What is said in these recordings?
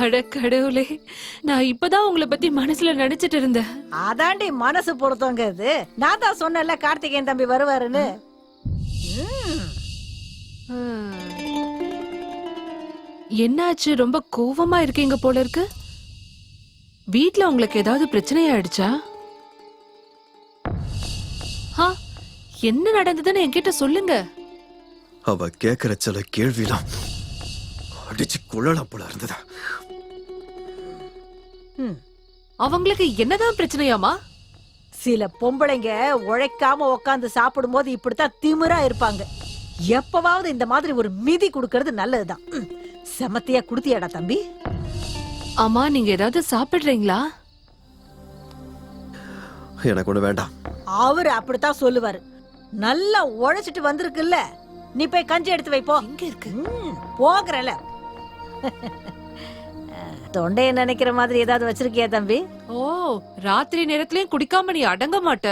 அட கடவுளே நான் இப்பதான் உங்களை பத்தி மனசுல நினைச்சிட்டு இருந்தேன். அதாண்டி மனசு பொறுத்தவங்கிறது. நான் தான் சொன்னேன்ல கார்த்திகேயன் தம்பி வருவாருன்னு. என்னாச்சு? ரொம்ப கோவமா இருக்கீங்க போல இருக்கு. வீட்ல உங்களுக்கு ஏதாவது பிரச்சனை ஆயிடுச்சா ஆ, என்ன நடந்ததுன்னு என்கிட்ட சொல்லுங்க. அவ கேக்குற சில கேள்விலாம் அடிச்சு குழலாம் போல இருந்தது. அவங்களுக்கு என்னதான் பிரச்சனையாமா சில பொம்பளைங்க உழைக்காம உக்காந்து சாப்பிடும்போது இப்படித்தான் திமிரா இருப்பாங்க. எப்பவாவது இந்த மாதிரி ஒரு மிதி கொடுக்கறது நல்லதுதான். செமத்தியா குடுத்தியாடா தம்பி. ஆமா நீங்க ஏதாவது சாப்பிடுறீங்களா? எனக்கு ஒண்ணு வேண்டாம். அவரு அப்படித்தான் சொல்லுவாரு. நல்லா உழைச்சிட்டு வந்திருக்குல்ல. நீ போய் கஞ்சி எடுத்து வைப்போ எங்க இருக்கு? போகிறல தொண்டைய நினைக்கிற மாதிரி ஏதாவது வச்சிருக்கியா தம்பி? ஓ ராத்திரி நேரத்துலயும் குடிக்காம நீ அடங்க மாட்ட?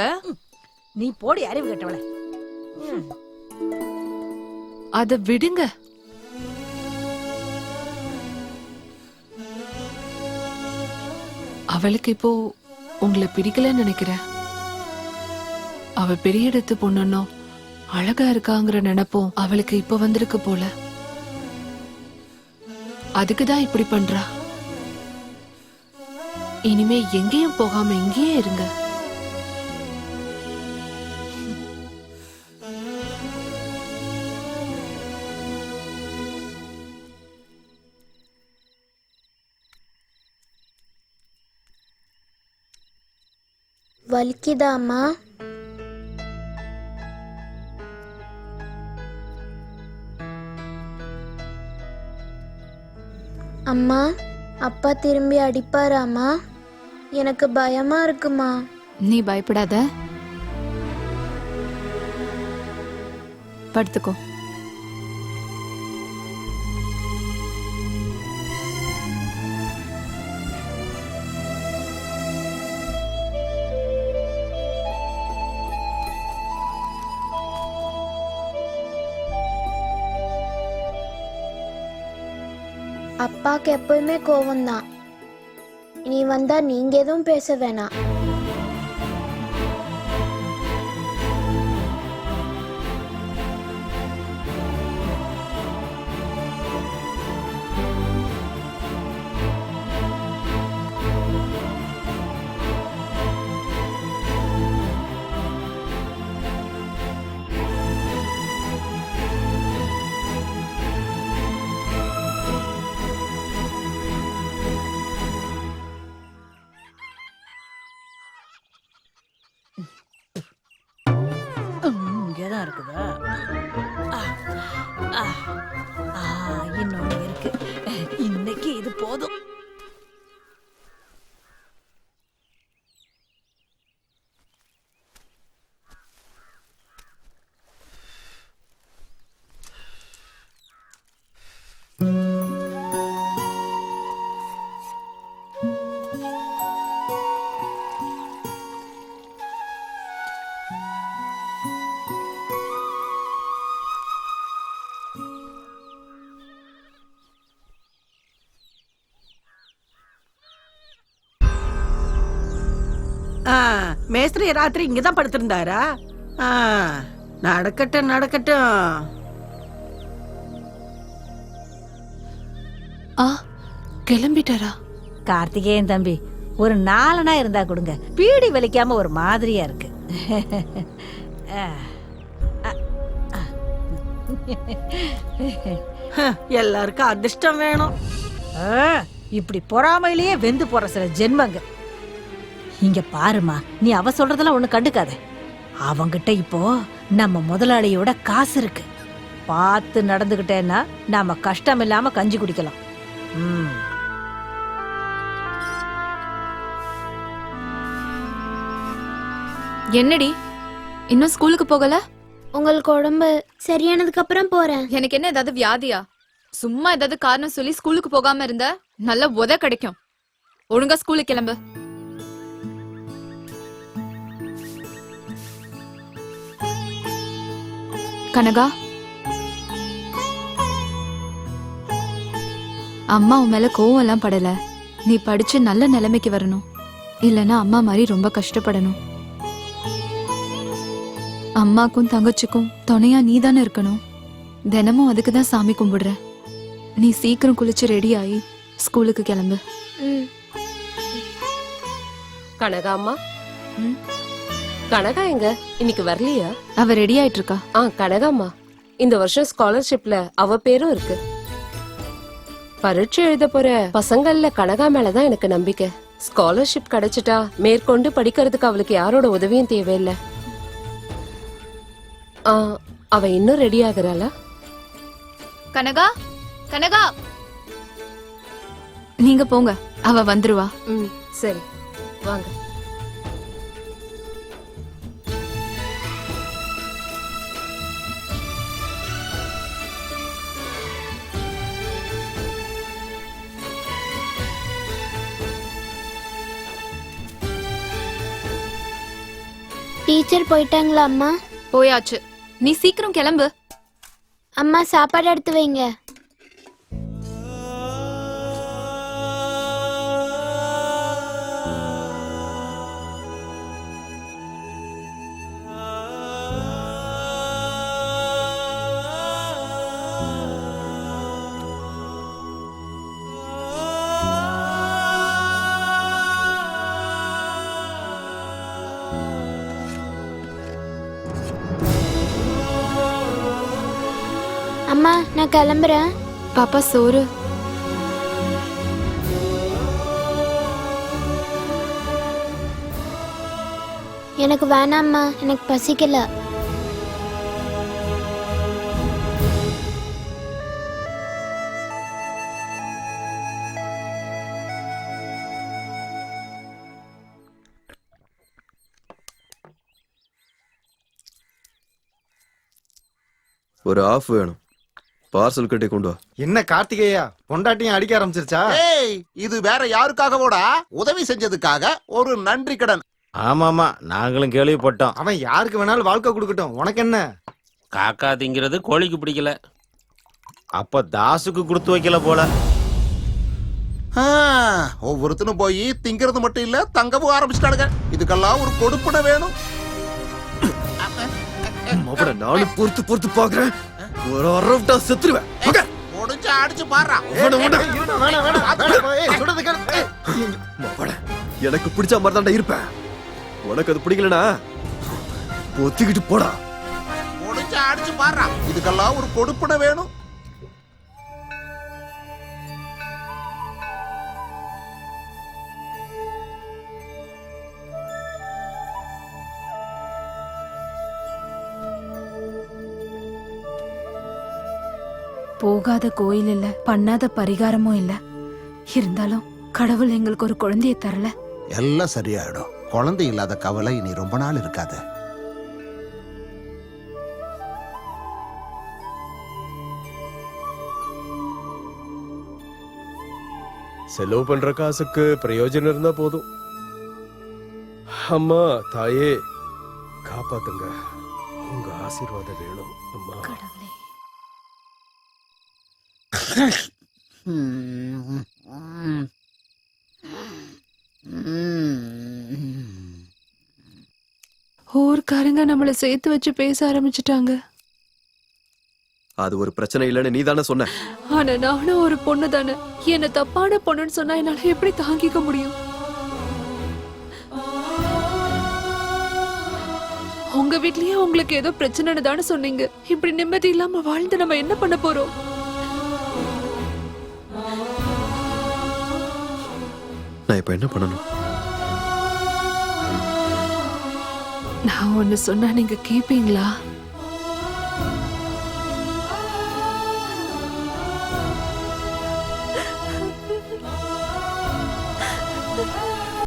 நீ போடி அறிவு கட்டவள. அத விடுங்க. அவளுக்கு இப்போ உங்களை பிடிக்கலன்னு நினைக்கிறேன். அவ பெரிய இடத்து பொண்ணுன்னோ அழகா இருக்காங்கிற நினைப்போம் அவளுக்கு இப்ப வந்திருக்கு போல. அதுக்குதான் இப்படி பண்றா. இனிமே எங்கேயும் போகாம இங்கேயே இருங்க. வலிக்குதாமா அம்மா அம்மா அப்பா திரும்பி அடிப்பாராமா எனக்கு பயமா இருக்குமா? நீ பயப்படாத. படுத்துக்கோ. அப்பாக்கு எப்பவுமே கோவம்தான். நீ வந்தா நீங்க எதுவும் பேச வேணாம். இருக்குதா? மேஸ்திரி ராத்திரி இங்கதான் படுத்திருந்தாரா? ஆ, நடக்கட்டும் நடக்கட்டும். ஆ கிளம்பிட்டாரா? கார்த்திகேயன் தம்பி ஒரு நாலனா இருந்தா கொடுங்க. பீடி வலிக்காம ஒரு மாதிரியா இருக்கு. எல்லாருக்கும் அதிர்ஷ்டம் வேணும். ஆ, இப்படி பொறாமையிலேயே வெந்து போற சில ஜென்மங்க இங்க பாருமா நீ அவ சொல்றதெல்லாம் ஒண்ணு கண்டுக்காத. அவங்கிட்ட இப்போ நம்ம முதலாளியோட காசு இருக்கு. பார்த்து நடந்துகிட்டேன்னா நாம கஷ்டம் இல்லாம கஞ்சி குடிக்கலாம். ம். என்னடி? இன்னும் ஸ்கூலுக்கு போகல? உங்களுக்கு உடம்பு சரியானதுக்கு அப்புறம் போறேன். எனக்கு என்ன ஏதாவது வியாதியா? சும்மா ஏதாவது காரணம் சொல்லி ஸ்கூலுக்கு போகாம இருந்த நல்ல உத கிடைக்கும். ஒழுங்கா ஸ்கூலுக்கு கிளம்பு. கனகா? அம்மா உன் மேல கோவம் எல்லாம் படல. நீ படிச்சு நல்ல நிலைமைக்கு வரணும். இல்லனா அம்மா மாதிரி ரொம்ப கஷ்டப்படணும். அம்மாக்கும் தங்கச்சிக்கும் துணையா நீ தானே இருக்கணும். தினமும் அதுக்கு தான் சாமி கும்பிடுற. நீ சீக்கிரம் குளிச்சு ரெடி ஆகி ஸ்கூலுக்கு கிளம்பு. ம். கனகா எங்க? இன்னைக்கு வரலையா? அவ ரெடி ஆயிட்டு இருக்கா ஆ கனகாம்மா. இந்த வருஷம் ஸ்காலர்ஷிப்ல அவ பேரும் இருக்கு. பரீட்சை எழுத போற பசங்கள்ல கனகா மேலதான் எனக்கு நம்பிக்கை. ஸ்காலர்ஷிப் கிடைச்சிட்டா மேற்கொண்டு படிக்கிறதுக்கு அவளுக்கு யாரோட உதவியும் தேவையில்லை. ஆ, அவ இன்னும் ரெடி ஆகுறாளா? கனகா கனகா! நீங்க போங்க. அவ வந்துருவா. ம் சரி. வாங்க. டீச்சர் போயிட்டாங்களா அம்மா? போயாச்சு. நீ சீக்கிரம் கிளம்பு. அம்மா சாப்பாடு எடுத்து வைங்க. நான் கிளம்புறேன் பாப்பா சோறு. எனக்கு வேணாம்மா எனக்கு பசிக்கல. ஒரு ஆஃப் வேணும். பார்சல் கட்டி கொண்டு வா. என்ன கார்த்திகேயா? பொண்டாட்டியும் அடிக்க ஆரம்பிச்சிருச்சா? ஏய் இது வேற யாருக்காகவோடா? உதவி செஞ்சதுக்காக ஒரு நன்றி கடன். ஆமாமா நாங்களும் கேள்விப்பட்டோம். அவன் யாருக்கு வேணாலும் வாழ்க்கை கொடுக்கட்டும். உனக்கு என்ன? காக்கா திங்கிறது கோழிக்கு பிடிக்கல. அப்ப தாசுக்கு கொடுத்து வைக்கல போல. ஆ, ஒவ்வொருத்தனும் போய் திங்கிறது மட்டும் இல்ல தங்கவும் ஆரம்பிச்சிட்டானுங்க. இதுக்கெல்லாம் ஒரு கொடுப்பனை வேணும். மாப்பிள நானும் பொறுத்து பொறுத்து பாக்குறேன் ஒரு அரவிட்டா செத்துருவேன். முடிஞ்சு அடிச்சு பாடுறா எனக்கு பிடிச்ச மாதிரி தான்டா இருப்பேன் உனக்கு அது பிடிக்கலனா ஒத்திக்கிட்டு போடா முடிஞ்சு அடிச்சு பாடுறா இதுக்கெல்லாம் ஒரு கொடுப்பனை வேணும் போகாத கோயில் இல்ல பண்ணாத பரிகாரமும் இல்ல. இருந்தாலும் கடவுள் எங்களுக்கு ஒரு குழந்தைய தரல. எல்லாம் சரியாயிடும். குழந்தை இல்லாத கவலை இனி ரொம்ப நாள் இருக்காது. செலவு பண்ற காசுக்கு பிரயோஜனம் இருந்தா போதும். அம்மா தாயே காப்பாத்துங்க. உங்க ஆசீர்வாதம் வேணும் அம்மா. ஊர்க்காரங்க நம்மள சேர்த்து வச்சு பேச ஆரம்பிச்சிட்டாங்க. அது ஒரு பிரச்சனை இல்லைன்னு நீ தானே சொன்ன. ஆனா நானும் ஒரு பொண்ணு தானே. என்ன தப்பான பொண்ணுன்னு சொன்னா என்னால எப்படி தாங்கிக்க முடியும்? உங்க வீட்லயே உங்களுக்கு ஏதோ பிரச்சனைன்னு தானே சொன்னீங்க. இப்படி நிம்மதி இல்லாம வாழ்ந்து நம்ம என்ன பண்ண போறோம்? நான் இப்ப என்ன பண்ணணும்? நான் ஒன்னு சொன்னா நீங்க கேப்பீங்களா?